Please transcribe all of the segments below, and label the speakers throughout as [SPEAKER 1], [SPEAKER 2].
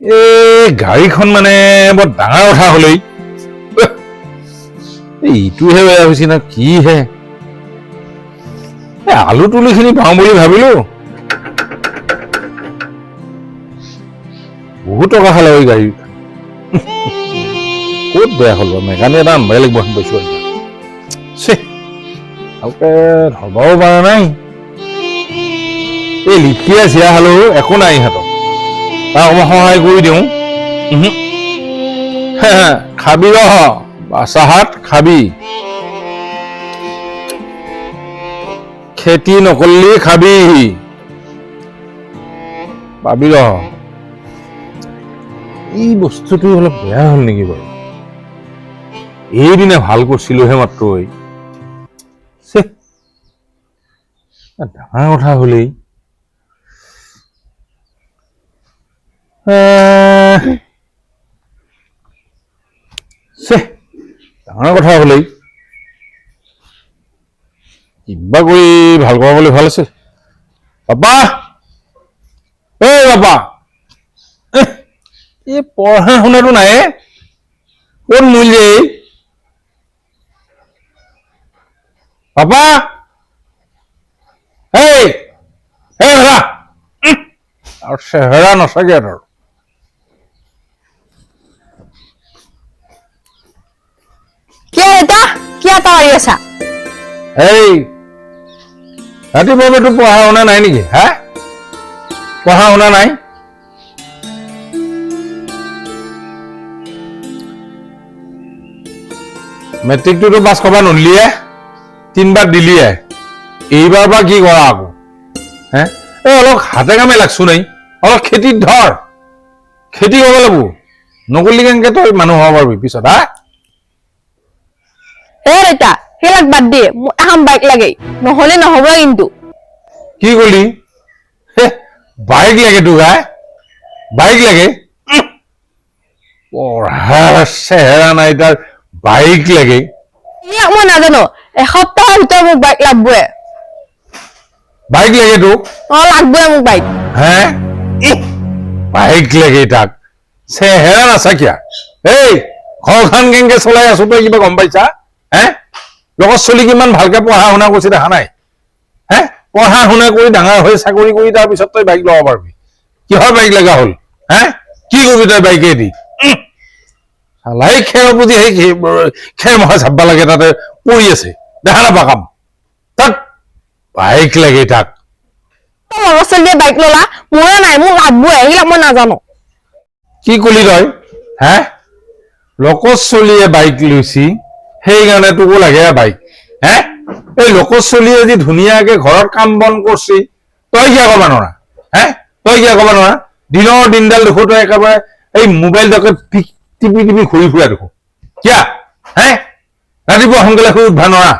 [SPEAKER 1] এই গাড়ীখন মানে বৰ ডাঙৰ কথা হলেই। ইটোহে বেয়া হৈছে না, কিহে? আলু তুলিখিনি পাওঁ বুলি ভাবিলো। বহুত টকা খালে এই গাড়ী। ক'ত বেয়া হ'ল মেকানিক এটা আনবাই লাগিব পাইছো ভালকে ধৰবাও পৰা নাই। এই লিখিয়া চিয়া হলেও একো নাই ইহঁতক। তাক অকণমান সহায় কৰি দিওঁ। খাবি ৰহ চাহাত খাবি। খেতি নকৰিলে খাবি। পাবি ৰহ এই বস্তুটো অলপ বেয়া হ'ল নেকি বাৰু? ভালো কৰিছিলোহে মাত্ৰ ডাঙৰ কথা হলেই। চে ডাঙৰ কথা হলেই কিবা কৰি ভালো কৰাবলৈ ভালো আছিল পাপা পাপা এহ, এই পঢ়া শুনাটো নাই এ? ক'ত মূল যে? পাপা এই হেৰা উহ, আৰু চেহেৰা নচাগে আৰু
[SPEAKER 2] কিয় এটা কিয় এটা মাৰি আছা?
[SPEAKER 1] এই ৰাতিপুৱা তোৰ পঢ়া শুনা নাই নেকি? হা? পঢ়া শুনা নাই? মেট্ৰিকটোতো পাছ কৰবা নলিয়ে তিনবাৰ দিলিয়ে। এইবাৰ পৰা কি কৰা আকৌ? হে? এই অলপ হাতে কামে লাগছো নাই। অলপ খেতিত ধৰ। খেতি কৰিব লাগিব। নকৰিলি কেনেকে তই মানুহ হ'ব পাৰিবি পিছত, হা?
[SPEAKER 2] হে ৰেতা সেইবিলাক বাদ দে মোক এখন বাইক লাগে নহলে নহব কিন্তু।
[SPEAKER 1] কি কলি বাইক লাগে হা বাইক লাগে। চেহেৰা নাই তাৰ বাইক লাগে।
[SPEAKER 2] মই নাজানো এসপ্তাহৰ ভিতৰত মোক বাইক লাগবই
[SPEAKER 1] বাইক লাগে তোক
[SPEAKER 2] অ লাগবই মোক বাইক
[SPEAKER 1] হে? বাইক লাগে তাক। চেহেৰা নাচাকিয়া। এই ঘৰখন কেনেকে চলাই আছো তই কিবা গম পাইছা? হে? লগত চলি কিমান ভালকে পঢ়া শুনা কৰিছে দেখা নাই। হে? পঢ়া শুনা কৰি ডাঙৰ হৈ চাকৰি কৰি তাৰ পিছত তই বাইক ল'ব পাৰিবি। কিহৰ বাইক লগা হ'ল? হে? কি কৰিবি তই বাইকে দি উহ। চালাই খেৰ বুজি সেই খেৰ মহা চাব্বা লাগে তাতে পৰি আছে। দেখা নাপা কাম। তাক বাইক লাগে তাক
[SPEAKER 2] লগৰ ছোৱালীয়ে বাইক ললা? মোৰে নাই মোক লাগবই সেইবিলাক মই নাজানো।
[SPEAKER 1] কি কলি তই? হে? লোকজ চলিয়ে বাইক লৈছি। সেইকাৰণে তোকো লাগে বাইক হে? এই চলিয়ে যি ধুনীয়াকে ঘৰত কাম বন কৰছি, তই কিয় ক'ব নোৱাৰা? হে? তই কিয় ক'ব নোৱাৰা? দিনৰ দিনডাল দেখো তই একেবাৰে এই মোবাইলটোকে টিপি টিপি ঘূৰি ফুৰা দেখো। কিয়া? হে? ৰাতিপুৱা সোনকালে শুই উঠবা নোৱাৰা।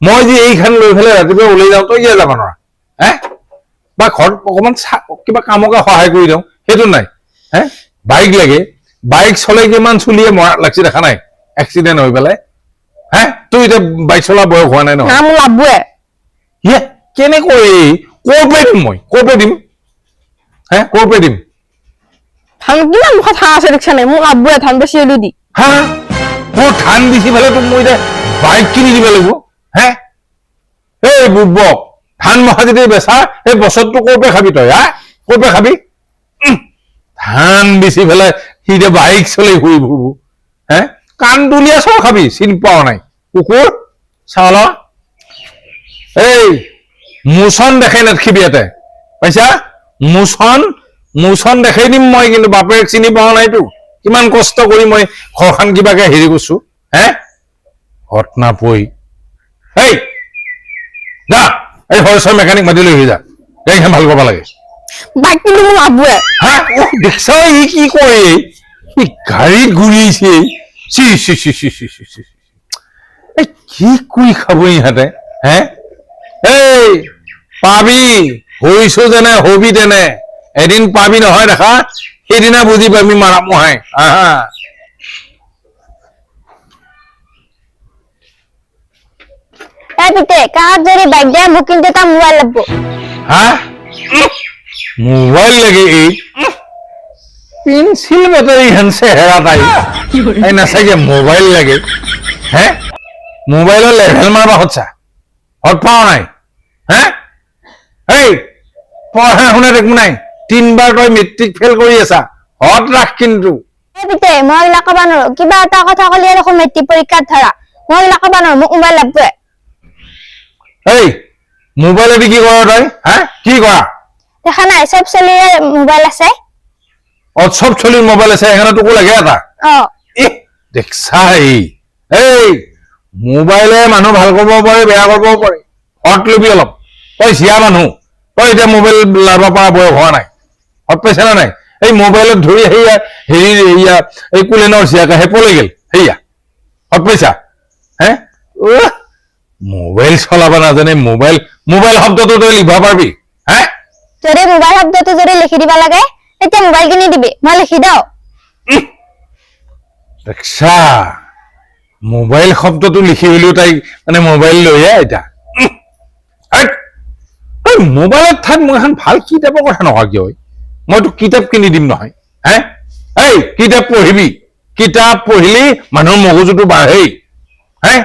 [SPEAKER 1] মই যি এইখন লৈ পেলাই ৰাতিপুৱা ওলাই যাওঁ, তই কিয় যাব নোৱাৰা? হে? বা ঘৰত অকণমান কিবা কামকে সহায় কৰি দিওঁ, সেইটো নাই। হে? বাইক লাগে। বাইক চলাই কিমান চলিয়ে মৰা লাগছি, দেখা নাই? এক্সিডেণ্ট হৈ পেলাই। হে? তোৰ এতিয়া বাইক চলা বয়স হোৱা নাই নহয়
[SPEAKER 2] মোক লাগবই
[SPEAKER 1] ইয়ে কেনেকৈ ক'ৰ পৰা দিম মই? ক'ৰ পৰা দিম? হে? ক'ৰ পৰা দিম?
[SPEAKER 2] ধান কিমান মুখত হাঁহ আছে দেখিছা নাই? মোক লাগবই ধান বেছি হলেও দি।
[SPEAKER 1] হা? মোৰ ধান দিছি পেলাই তোক মই এতিয়া বাইক কিনি দিব লাগিব। হে? এই বুবক ধান মহা যদি বেচা এই বছৰটো ক'ৰ পৰা খাবি তই হা? ক'ৰ পৰা খাবি? ধান বেচি পেলাই সি এতিয়া বাইক চলাই ঘূৰি ফুৰিব। হে? দুলীয়া চাহ খাবি চিনি পোৱা নাই। কুকুৰ চাল এই মোচন দেখাই নাথাকিবি ইয়াতে। পাইছা? মোচন মোচন দেখাই দিম মই কিন্তু বাপেক চিনি পোৱা নাইতো কিমান কষ্ট কৰি মই ঘৰখন কিবাকে হেৰি কৰিছো হে? ঘৰত নাপই এই যা এই হৰচৰ মেকানিক মাতি লৈ যা। গাড়ীখন ভালো কৰিব লাগে।
[SPEAKER 2] বাইক কিন্তু মোক লাগবই
[SPEAKER 1] হা? উহ, ই কি কৰে ই গাড়ীত ঘূৰিছে চি চি চি চি চি চি চি এই কি কৰি খাব ইহঁতে হে? এই পাবি হৈছো যেনে হবি তেনে। এদিন পাবি নহয় দেখা সেইদিনা বুজি পাবি মাৰা মহাই। আহা।
[SPEAKER 2] পিতে কাক যদি বাইক দিয়ে মোক কিন্তু এটা মোবাইল লাগব।
[SPEAKER 1] হা? মোবাইল লাগে এই। পেন্সিল বেটারি হেন চেহেৰা তাই এই নাচাগে মোবাইল লাগে। হে? মোবাইলৰ লেভেল মাৰবা সঁচা হত পাওঁ নাই। হে? এই পঢ়া শুনাত একো নাই। তিনবাৰ তই মেট্ৰিক ফেইল কৰি আছা। হত ৰাখ কিন্তু।
[SPEAKER 2] পিতে মই এইবিলাক ক'ব নোৱাৰো। কিবা এটা কথা ক'লে দেখোন মেট্ৰিক পৰীক্ষাত ধৰা। মই এইবিলাক ক'ব নোৱাৰো মোক মোবাইল লাগবই।
[SPEAKER 1] এই মোবাইলেদি কি কৰ তই। হা? কি কৰা?
[SPEAKER 2] দেখা নাই চব ছোৱালীৰে মোবাইল আছে।
[SPEAKER 1] অ চব চলিৰ মোবাইল আছে সেইকাৰণে তোকো লাগে এটা?
[SPEAKER 2] অ।
[SPEAKER 1] এহ, এই মোবাইলে মানুহ ভালো কৰিব পাৰে বেয়া কৰিব পাৰে। হট লবি অলপ। তই চিয়া মানুহ। তই এতিয়া মোবাইল লাব পৰা বয়স হোৱা নাই। হট পাইছা নে নাই? এই মোবাইলত ধৰি সেয়া হেৰি এয়া এই কুলেনৰ চিয়াকা হে পলাই গেল। সেয়া। হট পাইছা? হে? মোবাইল চলাব নাজানে মোবাইল মোবাইল শব্দটো তই লিখিব পাৰিবি। হে?
[SPEAKER 2] যদি মোবাইল শব্দটো যদি লিখি দিব লাগে তেতিয়া মোবাইল কিনি দিবি মই লিখি দিওঁ।
[SPEAKER 1] দেখছা মোবাইল শব্দটো লিখি হলেও তাই মানে মোবাইল লৈয়ে। এই মোবাইলত ঠাইত মই এখন ভালো কিতাপৰ কথা নকওঁ কিয়? মই তোক কিতাপ কিনি দিম নহয়। হে? এই কিতাপ পঢ়িবি। কিতাপ পঢ়িলে মানুহৰ মগজুটো বাঢ়েই। হে?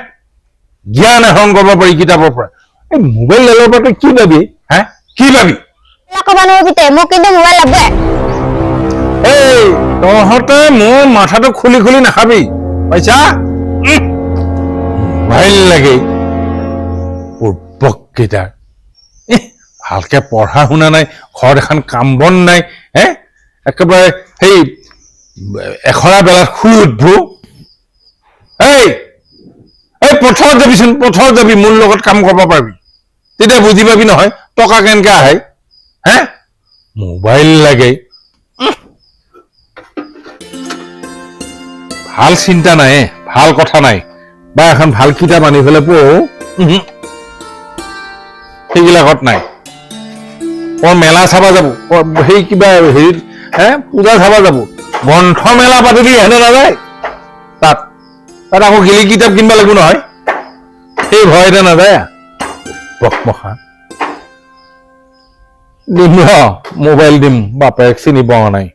[SPEAKER 1] জ্ঞান আহৰণ কৰিব পাৰি কিতাপৰ পৰা। এই মোবাইল লেলৰ পৰা তই কি পাবি হে? কি
[SPEAKER 2] এইবিলাক ক'ব নোৱাৰো মোক কিন্তু মোবাইল লাগবই
[SPEAKER 1] এই তহঁতে মোৰ মাথাটো খুলি খুলি নাখাবি। পাইছা। মোবাইল লাগে। পূৰ্বকেইটাৰ এহ, ভালকে পঢ়া শুনা নাই ঘৰত এখন কাম বন নাই হে? একেবাৰে সেই এখৰা বেলাত শুই উঠবো। এই এই পথাৰত যাবিচোন পথাৰত যাবি মোৰ লগত কাম কৰিব পাৰিবি। তেতিয়া বুজি পাবি নহয় টকা কেনেকে আহে হে? মোবাইল লাগে ভালো চিন্তা নাই, ভালো কথা নাই। বা এখন ভালো কিতাপ আনি পেলাই পঢ়ো। সেইবিলাকত নাই। অ মেলা চাব যাব। সেই কিবা হেৰিত, হে, পূজা চাব যাব। গ্ৰন্থ মেলা পাতিবি হেনে নাযায়। তাত তাত আকৌ গেলি কিতাপ কিনিব লাগিব নহয়। সেই ভয়তে নাযায়। বকমখা। দিম মোবাইল দিম। বাপেক চিনি পোৱা নাই।